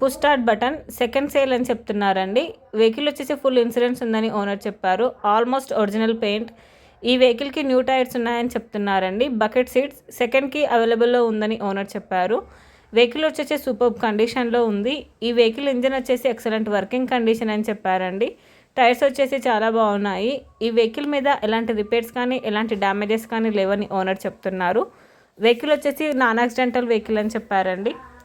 Push start button second sale అని చెప్తున్నారండి. Vehicle వచ్చేసి ఫుల్ ఇన్సూరెన్స్ ఉందని ఓనర్ చెప్పారు. Almost original paint. ఈ వెహికల్కి న్యూ టైర్స్ ఉన్నాయని చెప్తున్నారండి. బకెట్ సీట్స్ సెకండ్కి అవైలబుల్లో ఉందని ఓనర్ చెప్పారు. వెహికల్ వచ్చేసి సూపర్ కండిషన్లో ఉంది. ఈ వెహికల్ ఇంజిన్ వచ్చేసి ఎక్సలెంట్ వర్కింగ్ కండిషన్ అని చెప్పారండి. టైర్స్ వచ్చేసి చాలా బాగున్నాయి. ఈ వెహికల్ మీద ఎలాంటి రిపేర్స్ కానీ ఎలాంటి డ్యామేజెస్ కానీ లేవని ఓనర్ చెప్తున్నారు. వెహికల్ వచ్చేసి నాన్ యాక్సిడెంటల్ వెహికల్ అని చెప్పారండి.